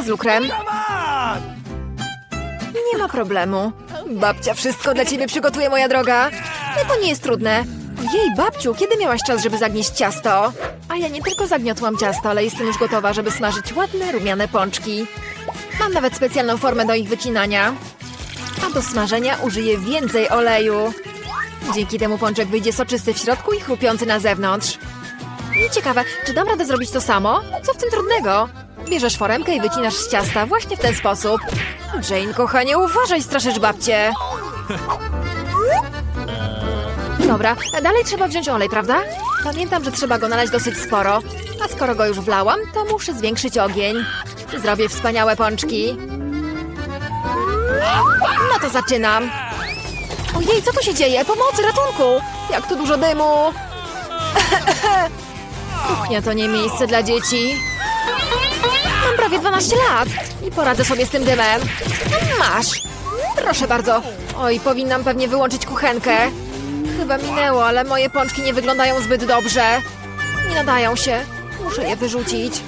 z lukrem. Nie ma problemu. Babcia wszystko dla ciebie przygotuje, moja droga. No to nie jest trudne. Jej, babciu, kiedy miałaś czas, żeby zagnieść ciasto? A ja nie tylko zagniotłam ciasto, ale jestem już gotowa, żeby smażyć ładne, rumiane pączki. Mam nawet specjalną formę do ich wycinania. A do smażenia użyję więcej oleju. Dzięki temu pączek wyjdzie soczysty w środku i chrupiący na zewnątrz. I ciekawe, czy dam radę zrobić to samo? Co w tym trudnego? Bierzesz foremkę i wycinasz z ciasta właśnie w ten sposób. Jane, kochanie, uważaj, straszysz babcię. Dobra, dalej trzeba wziąć olej, prawda? Pamiętam, że trzeba go nalać dosyć sporo. A skoro go już wlałam, to muszę zwiększyć ogień. Zrobię wspaniałe pączki. No to zaczynam. Ojej, co tu się dzieje? Pomocy, ratunku! Jak tu dużo dymu! Kuchnia to nie miejsce dla dzieci. Mam prawie 12 lat i poradzę sobie z tym dymem. Masz. Proszę bardzo. Oj, powinnam pewnie wyłączyć kuchenkę. Chyba minęło, ale moje pączki nie wyglądają zbyt dobrze. Nie nadają się. Muszę je wyrzucić.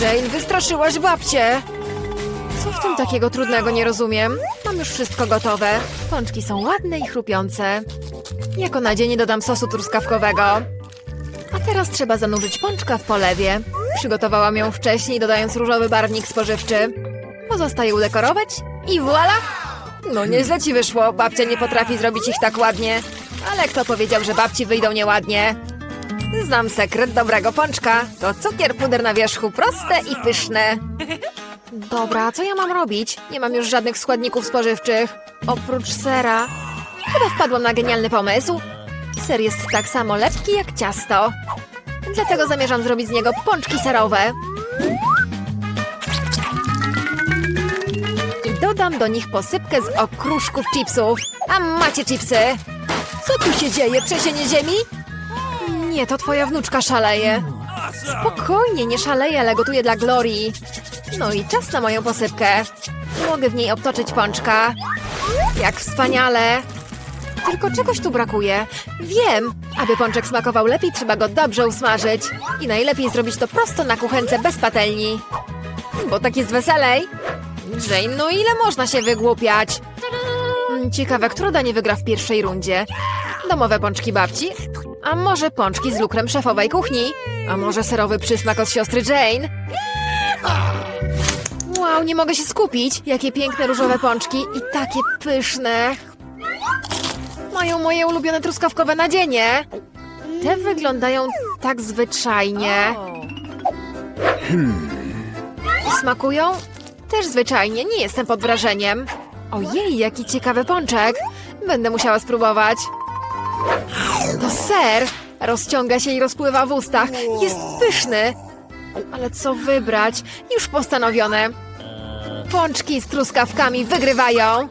Jane, wystraszyłaś babcię. Co w tym takiego trudnego nie rozumiem? Mam już wszystko gotowe. Pączki są ładne i chrupiące. Jako nadzienie dodam sosu truskawkowego. A teraz trzeba zanurzyć pączka w polewie. Przygotowałam ją wcześniej, dodając różowy barwnik spożywczy. Pozostaje udekorować i voila! No nieźle ci wyszło, babcia nie potrafi zrobić ich tak ładnie. Ale kto powiedział, że babci wyjdą nieładnie? Znam sekret dobrego pączka. To cukier, puder na wierzchu, proste i pyszne. Dobra, co ja mam robić? Nie mam już żadnych składników spożywczych. Oprócz sera. Chyba wpadłam na genialny pomysł. Ser jest tak samo lepki jak ciasto. Dlatego zamierzam zrobić z niego pączki serowe. I dodam do nich posypkę z okruszków chipsów. A macie chipsy! Co tu się dzieje? Trzęsienie ziemi? Nie, to twoja wnuczka szaleje. Spokojnie, nie szaleje, ale gotuję dla Glorii. No i czas na moją posypkę. Mogę w niej obtoczyć pączka. Jak wspaniale! Tylko czegoś tu brakuje. Wiem! Aby pączek smakował lepiej, trzeba go dobrze usmażyć. I najlepiej zrobić to prosto na kuchence bez patelni. Bo tak jest weselej. Jane, no ile można się wygłupiać? Mm, Ciekawe, które danie wygra w pierwszej rundzie. Domowe pączki babci? A może pączki z lukrem szefowej kuchni? A może serowy przysmak od siostry Jane? Wow, nie mogę się skupić. Jakie piękne różowe pączki i takie pyszne. Mają moje ulubione truskawkowe nadzienie. Te wyglądają tak zwyczajnie. Smakują? Też zwyczajnie, nie jestem pod wrażeniem. Ojej, jaki ciekawy pączek. Będę musiała spróbować. To ser. Rozciąga się i rozpływa w ustach. Jest pyszny. Ale co wybrać? Już postanowione. Pączki z truskawkami wygrywają.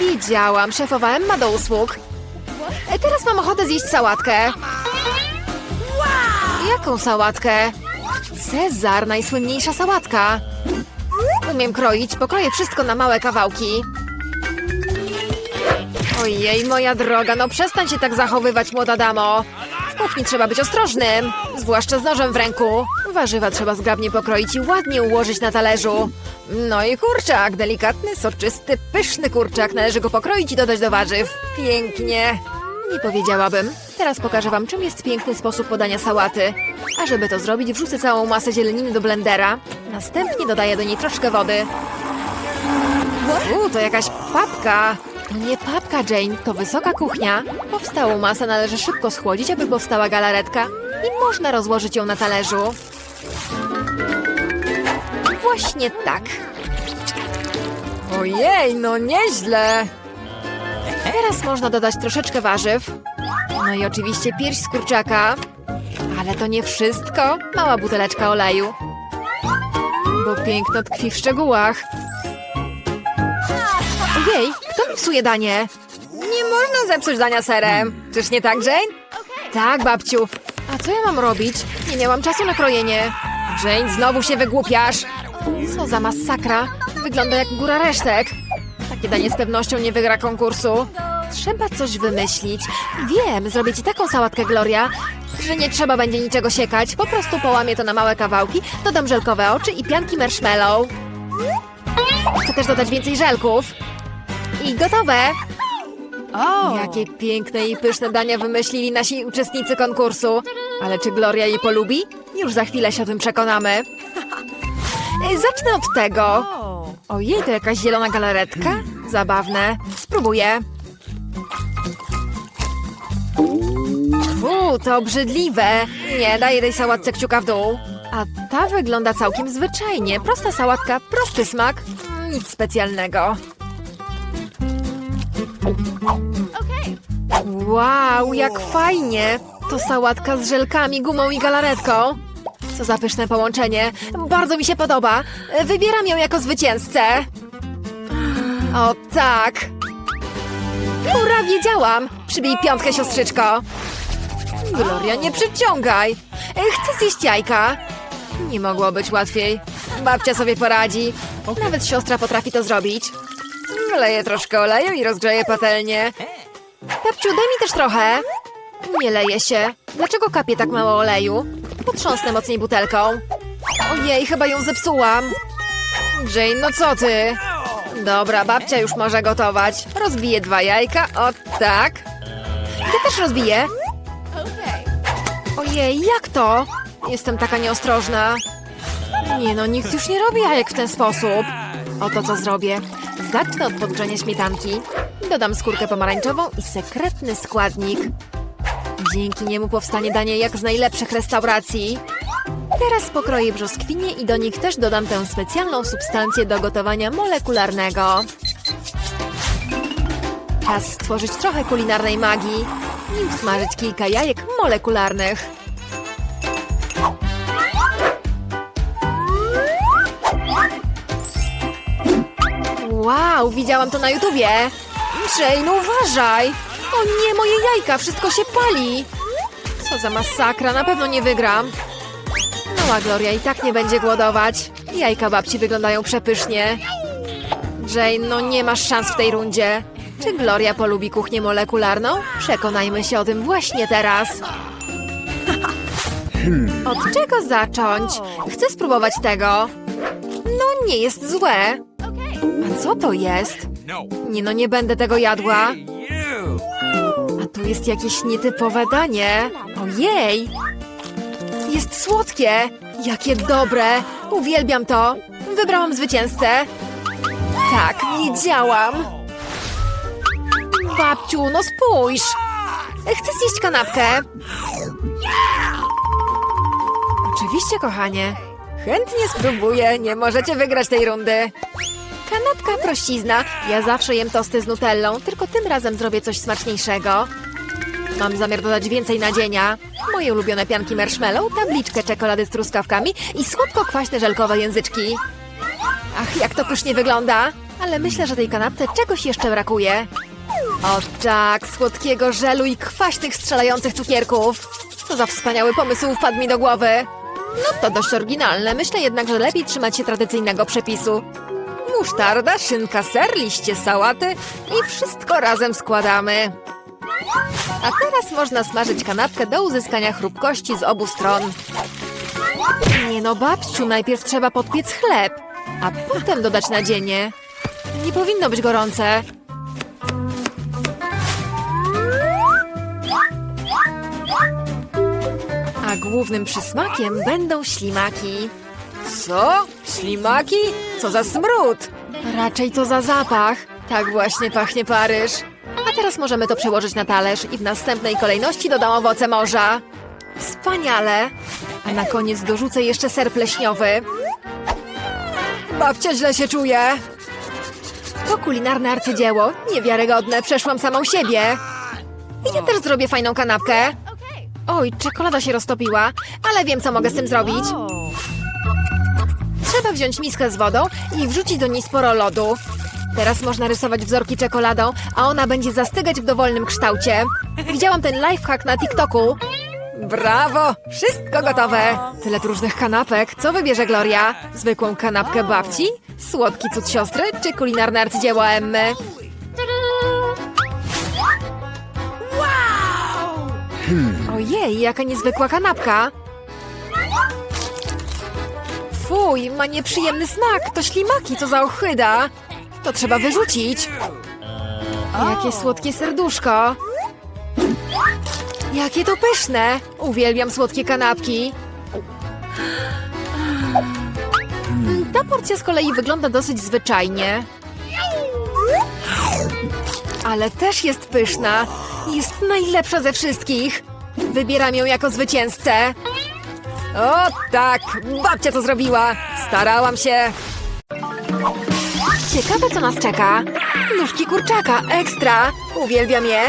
Widziałam, szefowa Emma do usług. E, Teraz mam ochotę zjeść sałatkę. Jaką sałatkę? Cezar, najsłynniejsza sałatka. Umiem kroić, pokroję wszystko na małe kawałki. Ojej, moja droga, no przestań się tak zachowywać, młoda damo. Kuchni trzeba być ostrożnym, zwłaszcza z nożem w ręku. Warzywa trzeba zgrabnie pokroić i ładnie ułożyć na talerzu. No i kurczak, delikatny, soczysty, pyszny kurczak. Należy go pokroić i dodać do warzyw. Pięknie. Nie powiedziałabym. Teraz pokażę wam, czym jest piękny sposób podania sałaty. A żeby to zrobić, wrzucę całą masę zieleniny do blendera. Następnie dodaję do niej troszkę wody. Uuu, to jakaś papka. To nie papka, Jane, to wysoka kuchnia. Powstałą masę należy szybko schłodzić, aby powstała galaretka. I można rozłożyć ją na talerzu. Właśnie tak. Ojej, no nieźle. Teraz można dodać troszeczkę warzyw. No i oczywiście pierś z kurczaka. Ale to nie wszystko. Mała buteleczka oleju. Bo piękno tkwi w szczegółach. Ojej, kto mi psuje danie? Nie można zepsuć dania serem. Czyż nie tak, Jane? Tak, babciu. A co ja mam robić? Nie miałam czasu na krojenie. Jane, znowu się wygłupiasz. Co za masakra. Wygląda jak góra resztek. Takie danie z pewnością nie wygra konkursu. Trzeba coś wymyślić. Wiem, zrobię ci taką sałatkę, Gloria, że nie trzeba będzie niczego siekać. Po prostu połamię to na małe kawałki, dodam żelkowe oczy i pianki marshmallow. Chcę też dodać więcej żelków. I gotowe! Jakie piękne i pyszne dania wymyślili nasi uczestnicy konkursu. Ale czy Gloria je polubi? Już za chwilę się o tym przekonamy. Zacznę od tego. Ojej, to jakaś zielona galaretka? Zabawne. Spróbuję. Fu, to obrzydliwe. Nie, daję tej sałatce kciuka w dół. A ta wygląda całkiem zwyczajnie. Prosta sałatka, prosty smak. Nic specjalnego. Wow, jak fajnie! To sałatka z żelkami, gumą i galaretką. Co za pyszne połączenie. Bardzo mi się podoba. Wybieram ją jako zwycięzcę. O tak. Ura, wiedziałam. Przybij piątkę, siostrzyczko. Gloria, nie przyciągaj. Chcę zjeść jajka. Nie mogło być łatwiej. Babcia sobie poradzi. Nawet siostra potrafi to zrobić. Wleję troszkę oleju i rozgrzeję patelnię. Babciu, daj mi też trochę. Nie leje się. Dlaczego kapie tak mało oleju? Potrząsnę mocniej butelką. Ojej, chyba ją zepsułam. Jane, no co ty? Dobra, babcia już może gotować. Rozbiję dwa jajka, o tak. Ja też rozbiję. Ojej, jak to? Jestem taka nieostrożna. Nie no, nikt już nie robi jajek w ten sposób. Oto co zrobię. Zacznę od podgrzania śmietanki. Dodam skórkę pomarańczową i sekretny składnik. Dzięki niemu powstanie danie jak z najlepszych restauracji. Teraz pokroję brzoskwinie i do nich też dodam tę specjalną substancję do gotowania molekularnego. Czas stworzyć trochę kulinarnej magii i usmażyć kilka jajek molekularnych. Wow, widziałam to na YouTubie. Jane, uważaj! O nie, moje jajka, wszystko się pali! Co za masakra, na pewno nie wygram. Mała Gloria i tak nie będzie głodować. Jajka babci wyglądają przepysznie. Jane, no nie masz szans w tej rundzie. Czy Gloria polubi kuchnię molekularną? Przekonajmy się o tym właśnie teraz. Od czego zacząć? Chcę spróbować tego. No, nie jest złe. A co to jest? Nie no, nie będę tego jadła. A tu jest jakieś nietypowe danie. Ojej! Jest słodkie! Jakie dobre! Uwielbiam to! Wybrałam zwycięzcę. Tak, wiedziałam. Babciu, no spójrz! Chcę zjeść kanapkę. Oczywiście, kochanie. Chętnie spróbuję. Nie możecie wygrać tej rundy. Kanapka prościzna. Ja zawsze jem tosty z nutellą, tylko tym razem zrobię coś smaczniejszego. Mam zamiar dodać więcej nadzienia. Moje ulubione pianki marshmallow, tabliczkę czekolady z truskawkami i słodko-kwaśne żelkowe języczki. Ach, jak to pysznie wygląda! Ale myślę, że tej kanapce czegoś jeszcze brakuje. O tak, słodkiego żelu i kwaśnych strzelających cukierków. Co za wspaniały pomysł wpadł mi do głowy. No to dość oryginalne, myślę jednak, że lepiej trzymać się tradycyjnego przepisu. Musztarda, szynka, ser, liście sałaty i wszystko razem składamy. A teraz można smażyć kanapkę do uzyskania chrupkości z obu stron. Nie no, babciu, najpierw trzeba podpiec chleb, a potem dodać nadzienie. Nie powinno być gorące. A głównym przysmakiem będą ślimaki. Co? Ślimaki? Co za smród! Raczej co za zapach. Tak właśnie pachnie Paryż. A teraz możemy to przełożyć na talerz i w następnej kolejności dodam owoce morza. Wspaniale! A na koniec dorzucę jeszcze ser pleśniowy. Babcia źle się czuje. To kulinarne arcydzieło. Niewiarygodne, przeszłam samą siebie. I ja też zrobię fajną kanapkę. Oj, czekolada się roztopiła, ale wiem, co mogę z tym zrobić wziąć miskę z wodą i wrzucić do niej sporo lodu. Teraz można rysować wzorki czekoladą, a ona będzie zastygać w dowolnym kształcie. Widziałam ten lifehack na TikToku. Brawo! Wszystko gotowe! Tyle różnych kanapek. Co wybierze Gloria? Zwykłą kanapkę babci? Słodki cud siostry? Czy kulinarne arcydzieło Emmy? Ojej, jaka niezwykła kanapka! Fuj, ma nieprzyjemny smak. To ślimaki, co za ochyda. To trzeba wyrzucić. Jakie słodkie serduszko. Jakie to pyszne. Uwielbiam słodkie kanapki. Ta porcja z kolei wygląda dosyć zwyczajnie. Ale też jest pyszna. Jest najlepsza ze wszystkich. Wybieram ją jako zwycięzcę. O tak, babcia to zrobiła. Starałam się. Ciekawe, co nas czeka. Nóżki kurczaka, ekstra. Uwielbiam je.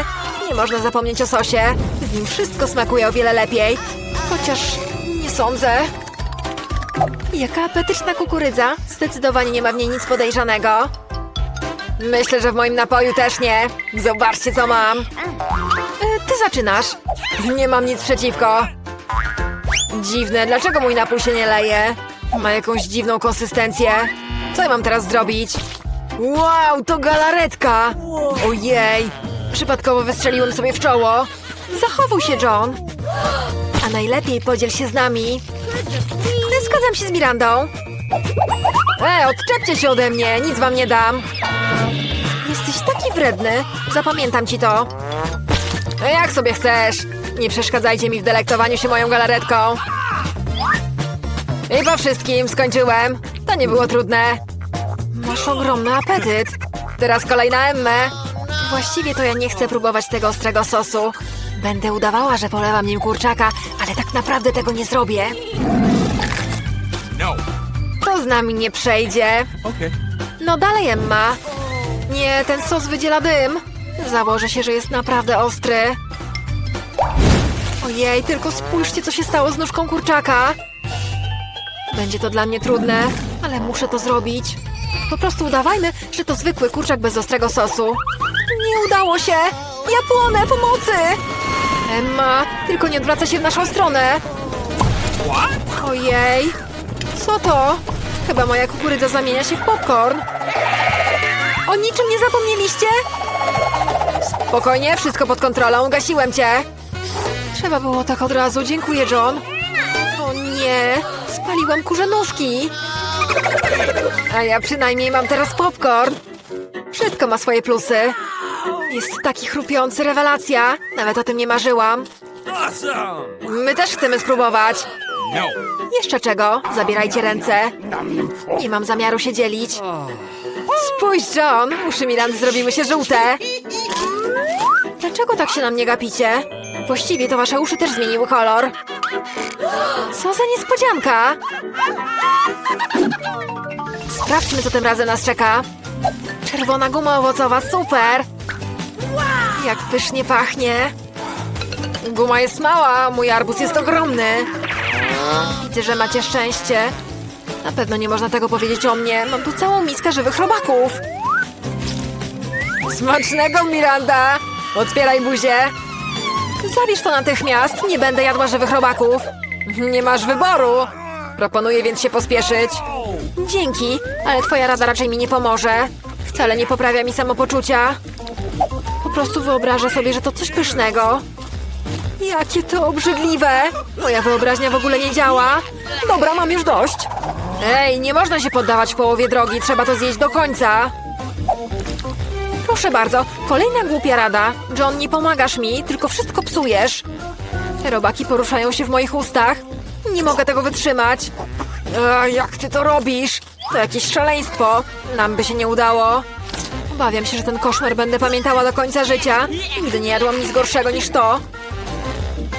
Nie można zapomnieć o sosie. Z nim wszystko smakuje o wiele lepiej. Chociaż nie sądzę. Jaka apetyczna kukurydza. Zdecydowanie nie ma w niej nic podejrzanego. Myślę, że w moim napoju też nie. Zobaczcie, co mam. E, Ty zaczynasz. Nie mam nic przeciwko. Dziwne, dlaczego mój napój się nie leje? Ma jakąś dziwną konsystencję. Co ja mam teraz zrobić? Wow, to galaretka! Ojej! Przypadkowo wystrzeliłem sobie w czoło. Zachowuj się, John. A najlepiej podziel się z nami. Zgadzam się z Mirandą. E, odczepcie się ode mnie, nic wam nie dam. Jesteś taki wredny. Zapamiętam ci to. E, jak sobie chcesz. Nie przeszkadzajcie mi w delektowaniu się moją galaretką. I po wszystkim skończyłem. To nie było trudne. Masz ogromny apetyt. Teraz kolejna Emmę. Właściwie to ja nie chcę próbować tego ostrego sosu. Będę udawała, że polewam nim kurczaka, ale tak naprawdę tego nie zrobię. No. To z nami nie przejdzie. No dalej, Emma. Nie, ten sos wydziela dym. Założę się, że jest naprawdę ostry. Ojej, tylko spójrzcie, co się stało z nóżką kurczaka. Będzie to dla mnie trudne, ale muszę to zrobić. Po prostu udawajmy, że to zwykły kurczak bez ostrego sosu. Nie udało się! Ja płonę, pomocy! Emma, tylko nie odwraca się w naszą stronę. Ojej, co to? Chyba moja kukurydza zamienia się w popcorn. O niczym nie zapomnieliście? Spokojnie, wszystko pod kontrolą, gasiłem cię. Trzeba było tak od razu, dziękuję, John. O nie, spaliłam kurze nóżki. A ja przynajmniej mam teraz popcorn. Wszystko ma swoje plusy. Jest taki chrupiący, rewelacja. Nawet o tym nie marzyłam. My też chcemy spróbować. No. Jeszcze czego? Zabierajcie ręce. Nie mam zamiaru się dzielić. Spójrz, John! Uszy Mirandy zrobiły się żółte. Dlaczego tak się na mnie gapicie? Właściwie to wasze uszy też zmieniły kolor. Co za niespodzianka! Sprawdźmy, co tym razem nas czeka. Czerwona guma owocowa, super! Jak pysznie pachnie. Guma jest mała, mój arbuz jest ogromny. Widzę, że macie szczęście. Na pewno nie można tego powiedzieć o mnie. Mam tu całą miskę żywych robaków. Smacznego, Miranda! Otwieraj buzię. Zabierz to natychmiast. Nie będę jadła żywych robaków. Nie masz wyboru. Proponuję więc się pospieszyć. Dzięki, ale twoja rada raczej mi nie pomoże. Wcale nie poprawia mi samopoczucia. Po prostu wyobrażę sobie, że to coś pysznego. Jakie to obrzydliwe! Moja wyobraźnia w ogóle nie działa. Dobra, mam już dość. Ej, nie można się poddawać w połowie drogi, trzeba to zjeść do końca. Proszę bardzo, kolejna głupia rada. John, nie pomagasz mi, tylko wszystko psujesz. Te robaki poruszają się w moich ustach. Nie mogę tego wytrzymać. Ej, jak ty to robisz? To jakieś szaleństwo. Nam by się nie udało. Obawiam się, że ten koszmar będę pamiętała do końca życia. Nigdy nie jadłam nic gorszego niż to.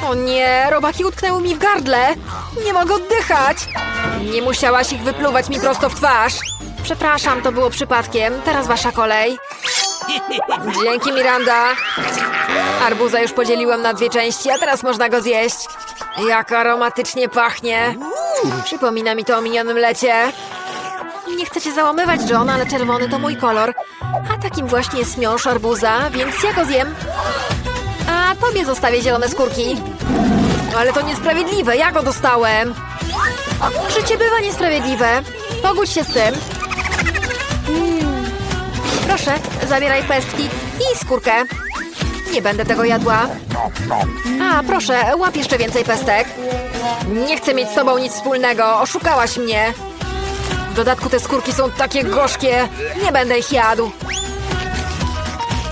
O nie, robaki utknęły mi w gardle. Nie mogę oddychać. Nie musiałaś ich wypluwać mi prosto w twarz. Przepraszam, to było przypadkiem. Teraz wasza kolej. Dzięki, Miranda. Arbuza już podzieliłem na dwie części, a teraz można go zjeść. Jak aromatycznie pachnie. Przypomina mi to o minionym lecie. Nie chcę cię załamywać, John, ale czerwony to mój kolor. A takim właśnie jest miąższ arbuza, więc ja go zjem. A tobie zostawię zielone skórki. Ale to niesprawiedliwe, ja go dostałem. Życie bywa niesprawiedliwe. Pogódź się z tym. Proszę, zabieraj pestki i skórkę. Nie będę tego jadła. A, proszę, łap jeszcze więcej pestek. Nie chcę mieć z tobą nic wspólnego. Oszukałaś mnie. W dodatku te skórki są takie gorzkie. Nie będę ich jadł.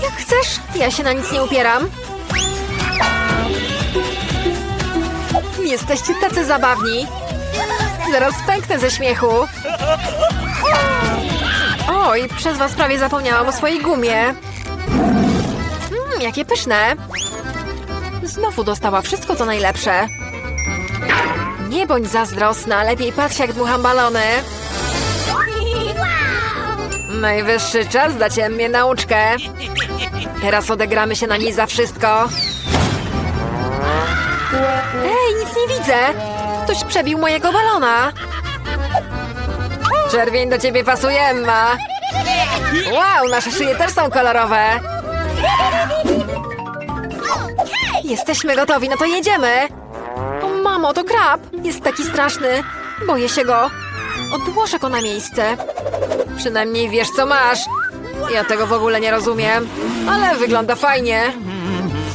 Jak chcesz, ja się na nic nie upieram. Jesteście tacy zabawni. Zaraz pęknę ze śmiechu. Oj, przez was prawie zapomniałam o swojej gumie. Mmm, jakie pyszne. Znowu dostała wszystko co najlepsze. Nie bądź zazdrosna, lepiej patrz jak dmucham balony. Najwyższy czas dać mnie nauczkę. Teraz odegramy się na niej za wszystko. Ej, nic nie widzę! Ktoś przebił mojego balona. Czerwień do ciebie pasuje, Emma. Wow, nasze szyje też są kolorowe. Jesteśmy gotowi, no to jedziemy. O mamo, to krab. Jest taki straszny. Boję się go. Odłożę go na miejsce. Przynajmniej wiesz, co masz. Ja tego w ogóle nie rozumiem. Ale wygląda fajnie.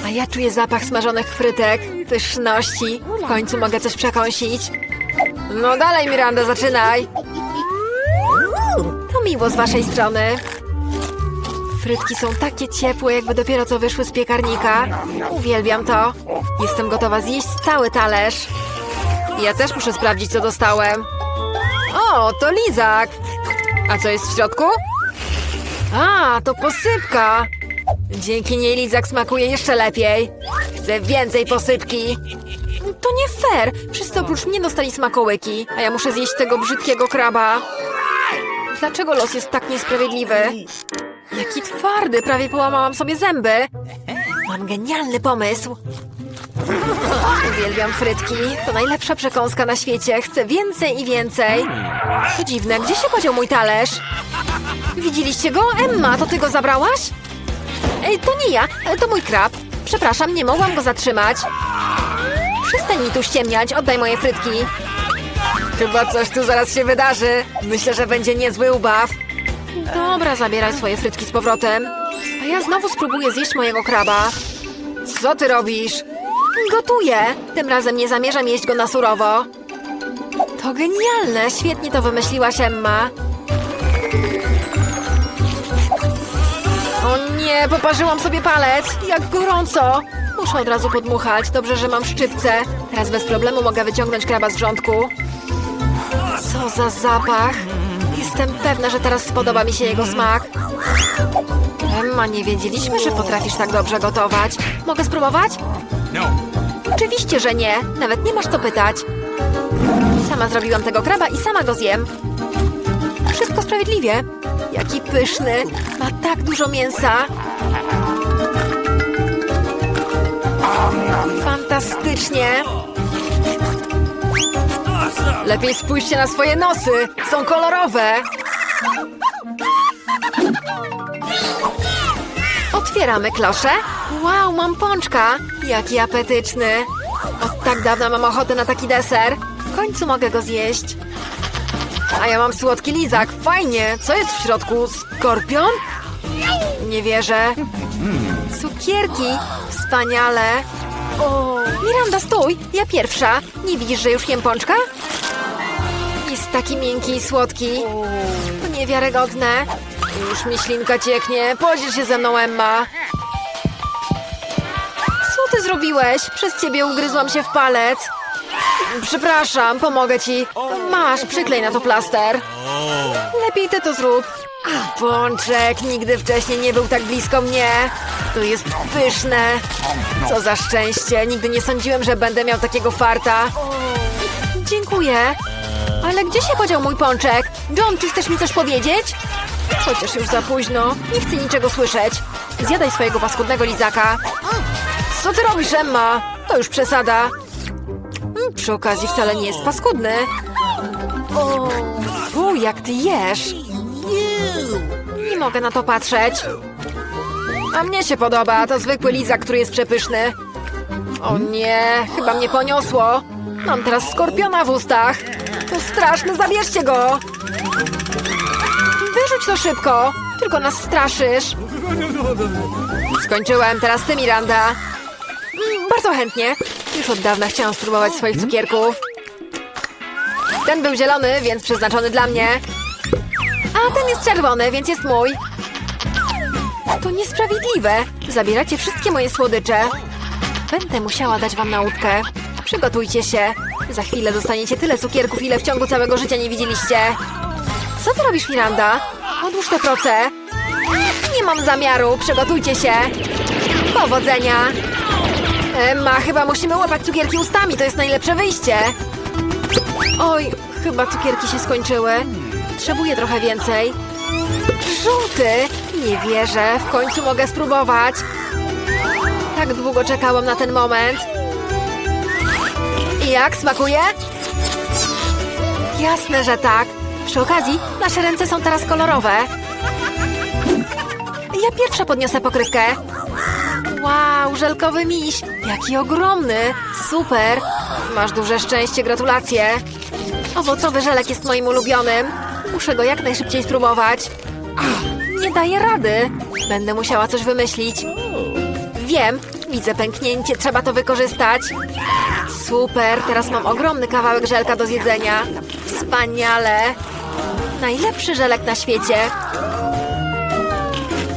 A ja czuję zapach smażonych frytek, pyszności. W końcu mogę coś przekąsić. No dalej, Miranda, zaczynaj. To miło z waszej strony. Frytki są takie ciepłe, jakby dopiero co wyszły z piekarnika. Uwielbiam to. Jestem gotowa zjeść cały talerz. Ja też muszę sprawdzić, co dostałem. O, to lizak. A co jest w środku? A, to posypka. Dzięki niej lizak smakuje jeszcze lepiej. Chcę więcej posypki. To nie fair. Wszyscy oprócz mnie dostali smakołyki, a ja muszę zjeść tego brzydkiego kraba. Dlaczego los jest tak niesprawiedliwy? Jaki twardy, prawie połamałam sobie zęby. Mam genialny pomysł. Uwielbiam frytki. To najlepsza przekąska na świecie. Chcę więcej i więcej. To dziwne, gdzie się podział mój talerz? Widzieliście go? Emma, to ty go zabrałaś? Ej, to nie ja, to mój krab. Przepraszam, nie mogłam go zatrzymać. Przestań mi tu ściemniać, oddaj moje frytki. Chyba coś tu zaraz się wydarzy. Myślę, że będzie niezły ubaw. Dobra, zabieraj swoje frytki z powrotem. A ja znowu spróbuję zjeść mojego kraba. Co ty robisz? Gotuję. Tym razem nie zamierzam jeść go na surowo. To genialne, świetnie to wymyśliłaś, Emma. O nie, poparzyłam sobie palec. Jak gorąco. Muszę od razu podmuchać. Dobrze, że mam szczypce. Teraz bez problemu mogę wyciągnąć kraba z wrzątku. Co za zapach. Jestem pewna, że teraz spodoba mi się jego smak. Emma, nie wiedzieliśmy, że potrafisz tak dobrze gotować. Mogę spróbować? No. Oczywiście, że nie. Nawet nie masz co pytać. Sama zrobiłam tego kraba i sama go zjem. Wszystko sprawiedliwie. Jaki pyszny. Ma tak dużo mięsa. Fantastycznie. Lepiej spójrzcie na swoje nosy. Są kolorowe. Otwieramy klosze. Wow, mam pączka. Jaki apetyczny. Od tak dawna mam ochotę na taki deser. W końcu mogę go zjeść. A ja mam słodki lizak. Fajnie. Co jest w środku? Skorpion? Nie wierzę. Cukierki. Wspaniale. Miranda, stój. Ja pierwsza. Nie widzisz, że już jem pączka? Taki miękki i słodki. To niewiarygodne. Już mi ślinka cieknie. Podziel się ze mną, Emma. Co ty zrobiłeś? Przez ciebie ugryzłam się w palec. Przepraszam, pomogę ci. Masz, przyklej na to plaster. Lepiej ty to zrób. Pączek nigdy wcześniej nie był tak blisko mnie. To jest pyszne. Co za szczęście. Nigdy nie sądziłem, że będę miał takiego farta. Dziękuję. Ale gdzie się podział mój pączek? John, czy chcesz mi coś powiedzieć? Chociaż już za późno. Nie chcę niczego słyszeć. Zjadaj swojego paskudnego lizaka. Co ty robisz, Emma? To już przesada. Przy okazji wcale nie jest paskudny. U, jak ty jesz. Nie mogę na to patrzeć. A mnie się podoba. To zwykły lizak, który jest przepyszny. O nie, chyba mnie poniosło. Mam teraz skorpiona w ustach. To straszne, zabierzcie go. Wyrzuć to szybko. Tylko nas straszysz. Skończyłem, teraz ty, Miranda. Bardzo chętnie. Już od dawna chciałam spróbować swoich cukierków. Ten był zielony, więc przeznaczony dla mnie. A ten jest czerwony, więc jest mój. To niesprawiedliwe. Zabieracie wszystkie moje słodycze. Będę musiała dać wam nauczkę. Przygotujcie się. Za chwilę dostaniecie tyle cukierków, ile w ciągu całego życia nie widzieliście. Co ty robisz, Miranda? Odłóż te proce. Nie mam zamiaru. Przygotujcie się. Powodzenia. Emma, chyba musimy łapać cukierki ustami. To jest najlepsze wyjście. Oj, chyba cukierki się skończyły. Potrzebuję trochę więcej. Żółty! Nie wierzę, w końcu mogę spróbować. Tak długo czekałam na ten moment. Jak smakuje? Jasne, że tak. Przy okazji, nasze ręce są teraz kolorowe. Ja pierwsza podniosę pokrywkę. Wow, żelkowy miś! Jaki ogromny! Super! Masz duże szczęście, gratulacje! Owocowy żelek jest moim ulubionym. Muszę go jak najszybciej spróbować. Nie daję rady. Będę musiała coś wymyślić. Wiem, widzę pęknięcie, trzeba to wykorzystać. Super, teraz mam ogromny kawałek żelka do zjedzenia. Wspaniale. Najlepszy żelek na świecie.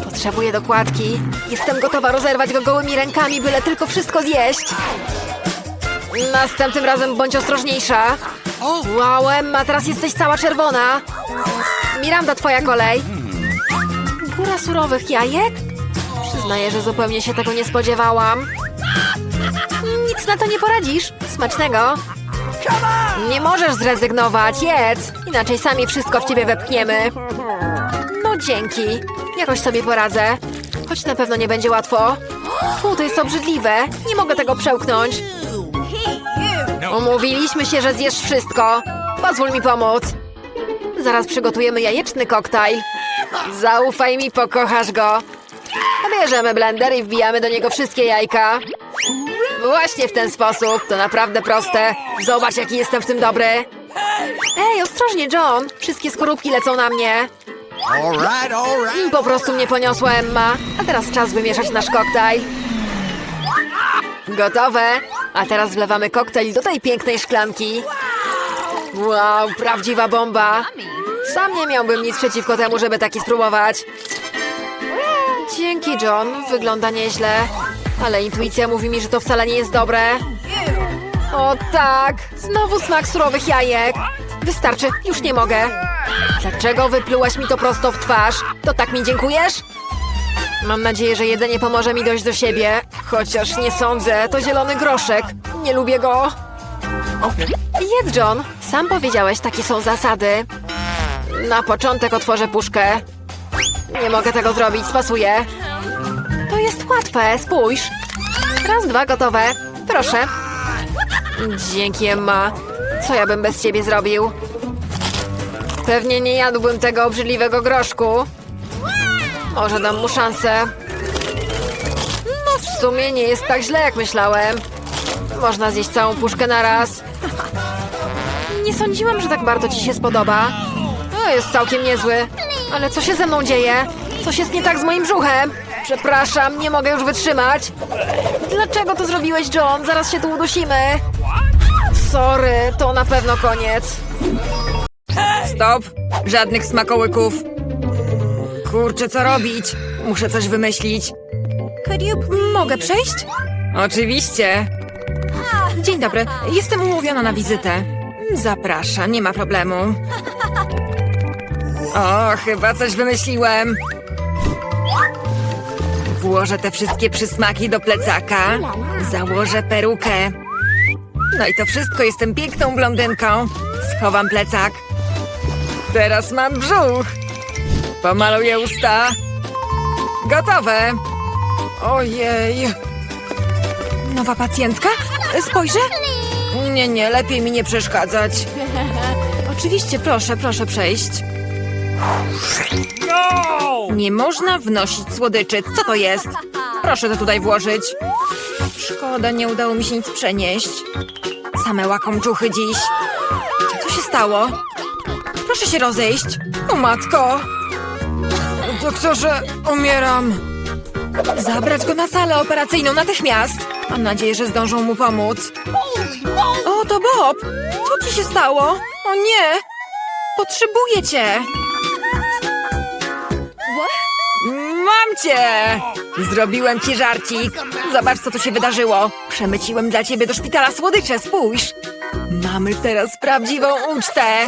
Potrzebuję dokładki. Jestem gotowa rozerwać go gołymi rękami, byle tylko wszystko zjeść. Następnym razem bądź ostrożniejsza. Wow, Emma, teraz jesteś cała czerwona. Miranda, twoja kolej. Góra surowych jajek? Przyznaję, że zupełnie się tego nie spodziewałam. Nic na to nie poradzisz. Smacznego. Nie możesz zrezygnować, jedz. Inaczej sami wszystko w ciebie wepchniemy. No dzięki. Jakoś sobie poradzę. Choć na pewno nie będzie łatwo. Fu, to jest obrzydliwe. Nie mogę tego przełknąć. Umówiliśmy się, że zjesz wszystko. Pozwól mi pomóc. Zaraz przygotujemy jajeczny koktajl. Zaufaj mi, pokochasz go. Bierzemy blender i wbijamy do niego wszystkie jajka. Właśnie w ten sposób. To naprawdę proste. Zobacz, jaki jestem w tym dobry. Ej, ostrożnie, John. Wszystkie skorupki lecą na mnie. Right. Po prostu mnie poniosła Emma. A teraz czas wymieszać nasz koktajl. Gotowe. A teraz wlewamy koktajl do tej pięknej szklanki. Wow, prawdziwa bomba. Sam nie miałbym nic przeciwko temu, żeby taki spróbować. Dzięki, John. Wygląda nieźle. Ale intuicja mówi mi, że to wcale nie jest dobre. O tak! Znowu smak surowych jajek. Wystarczy, już nie mogę. Dlaczego wyplułaś mi to prosto w twarz? To tak mi dziękujesz? Mam nadzieję, że jedzenie pomoże mi dojść do siebie. Chociaż nie sądzę, to zielony groszek. Nie lubię go. Jedz, John. Sam powiedziałeś, takie są zasady. Na początek otworzę puszkę. Nie mogę tego zrobić, spasuję. To jest łatwe, spójrz. Raz, dwa, gotowe. Proszę. Dzięki, Emma. Co ja bym bez ciebie zrobił? Pewnie nie jadłbym tego obrzydliwego groszku. Może dam mu szansę. No w sumie nie jest tak źle, jak myślałem. Można zjeść całą puszkę na raz. Nie sądziłam, że tak bardzo ci się spodoba. To jest całkiem niezły. Ale co się ze mną dzieje? Coś jest nie tak z moim brzuchem. Przepraszam, nie mogę już wytrzymać. Dlaczego to zrobiłeś, John? Zaraz się tu udusimy. Sorry, to na pewno koniec. Stop! Żadnych smakołyków. Kurczę, co robić? Muszę coś wymyślić. Mogę przejść? Oczywiście. Dzień dobry, jestem umówiona na wizytę. Zapraszam, nie ma problemu. O, chyba coś wymyśliłem. Włożę te wszystkie przysmaki do plecaka. Założę perukę. No i to wszystko, jestem piękną blondynką. Schowam plecak. Teraz mam brzuch. Pomaluję usta. Gotowe. Ojej. Nowa pacjentka? Spojrzę? Nie, nie, lepiej mi nie przeszkadzać. Oczywiście, proszę, proszę przejść. Nie można wnosić słodyczy. Co to jest? Proszę to tutaj włożyć. Szkoda, nie udało mi się nic przenieść. Same łakomczuchy dziś. Co się stało? Proszę się rozejść. O matko. Doktorze, umieram. Zabrać go na salę operacyjną natychmiast. Mam nadzieję, że zdążą mu pomóc. O, to Bob! Co ci się stało? O nie! Potrzebuję cię! Cię! Zrobiłem ci żarcik. Zobacz, co tu się wydarzyło. Przemyciłem dla ciebie do szpitala słodycze, spójrz. Mamy teraz prawdziwą ucztę.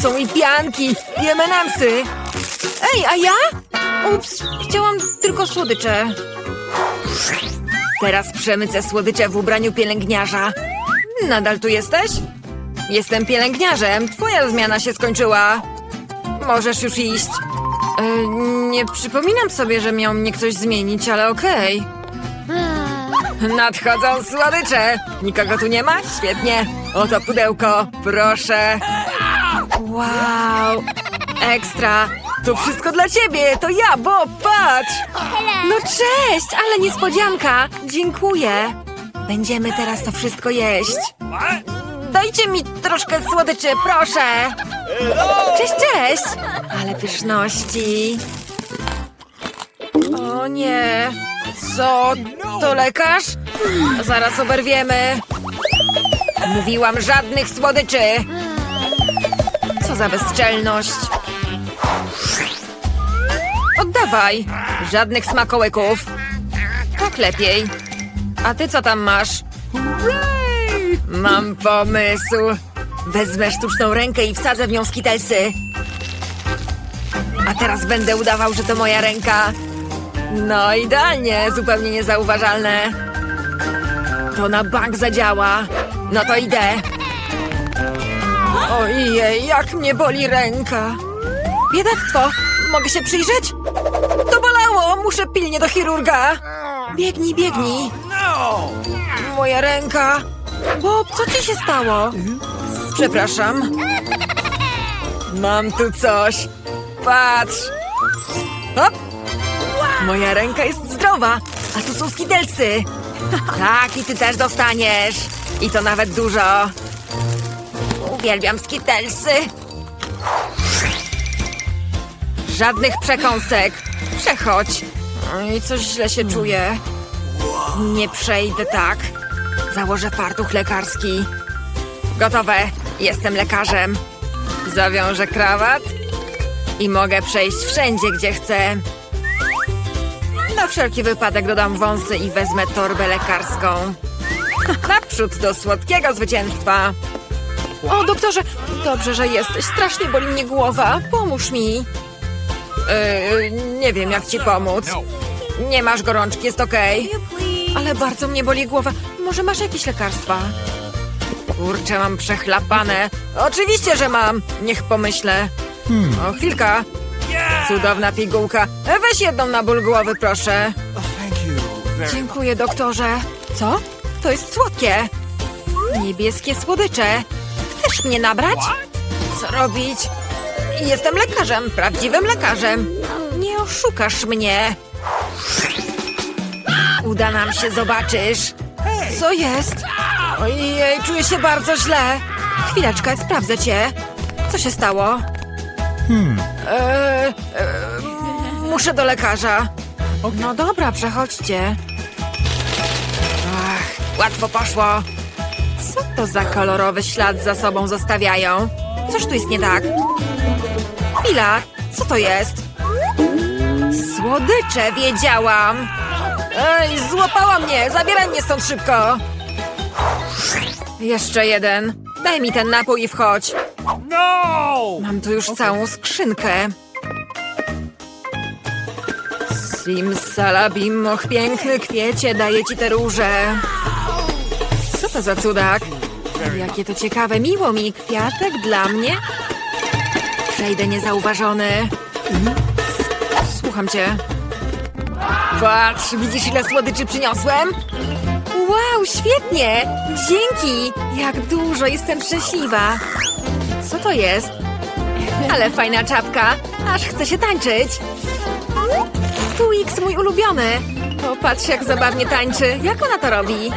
Są i pianki, i M&M'sy. Ej, a ja? Ups, chciałam tylko słodycze. Teraz przemycę słodycze w ubraniu pielęgniarza. Nadal tu jesteś? Jestem pielęgniarzem. Twoja zmiana się skończyła. Możesz już iść. E, nie przypominam sobie, że miał mnie ktoś zmienić, ale okej. Nadchodzą słodycze. Nikogo tu nie ma? Świetnie. Oto pudełko. Proszę. Wow. Ekstra. To wszystko dla ciebie. To ja, Bob. Patrz. No cześć, ale niespodzianka. Dziękuję. Będziemy teraz to wszystko jeść. Dajcie mi troszkę słodyczy, proszę. Cześć, cześć. Ale pyszności. O nie. Co? To lekarz? Zaraz oberwiemy. Mówiłam żadnych słodyczy. Co za bezczelność. Oddawaj. Żadnych smakołyków. Tak lepiej. A ty co tam masz? Mam pomysł. Wezmę sztuczną rękę i wsadzę w nią skitelsy. A teraz będę udawał, że to moja ręka. No idealnie, zupełnie niezauważalne. To na bank zadziała. No to idę. Ojej, jak mnie boli ręka. Biedactwo, mogę się przyjrzeć? To bolało, muszę pilnie do chirurga. Biegnij, biegnij. Moja ręka. Bob, co ci się stało? Przepraszam. Mam tu coś. Patrz. Hop. Moja ręka jest zdrowa, a tu są skidelsy. Tak, i ty też dostaniesz. I to nawet dużo. Uwielbiam skitelsy. Żadnych przekąsek. Przechodź. I coś źle się czuję. Nie przejdę tak. Założę fartuch lekarski. Gotowe. Jestem lekarzem. Zawiążę krawat i mogę przejść wszędzie, gdzie chcę. Na wszelki wypadek dodam wąsy i wezmę torbę lekarską. Naprzód do słodkiego zwycięstwa. O, doktorze, dobrze, że jesteś. Strasznie boli mnie głowa. Pomóż mi. Yy, nie wiem, jak ci pomóc. Nie masz gorączki, jest okej. Ale bardzo mnie boli głowa. Może masz jakieś lekarstwa? Kurczę, mam przechlapane. Oczywiście, że mam. Niech pomyślę. O, chwilka. Cudowna pigułka. Weź jedną na ból głowy, proszę. Very Dziękuję, doktorze. Co? To jest słodkie. Niebieskie słodycze. Chcesz mnie nabrać? Co robić? Jestem lekarzem, prawdziwym lekarzem. Nie oszukasz mnie. Uda nam się, zobaczysz. Co jest? Ojej, czuję się bardzo źle. Chwileczkę, sprawdzę cię. Co się stało? Eee, eee, muszę do lekarza. No dobra, przechodźcie. Ach, łatwo poszło. Co to za kolorowy ślad za sobą zostawiają? Coś tu jest nie tak. Chwila, co to jest? Słodycze, wiedziałam. Ej, złapała mnie, zabieraj mnie stąd szybko. Jeszcze jeden. Daj mi ten napój i wchodź. No! Mam tu już całą skrzynkę. Sim salabim, och piękny kwiecie, daję ci te róże. Co to za cudak? Jakie to ciekawe, miło mi, kwiatek dla mnie? Przejdę niezauważony. Słucham cię. Patrz, widzisz ile słodyczy przyniosłem? Wow, świetnie! Dzięki! Jak dużo, jestem szczęśliwa. Co to jest? Ale fajna czapka, aż chce się tańczyć. Twix, mój ulubiony. Popatrz, jak zabawnie tańczy. Jak ona to robi?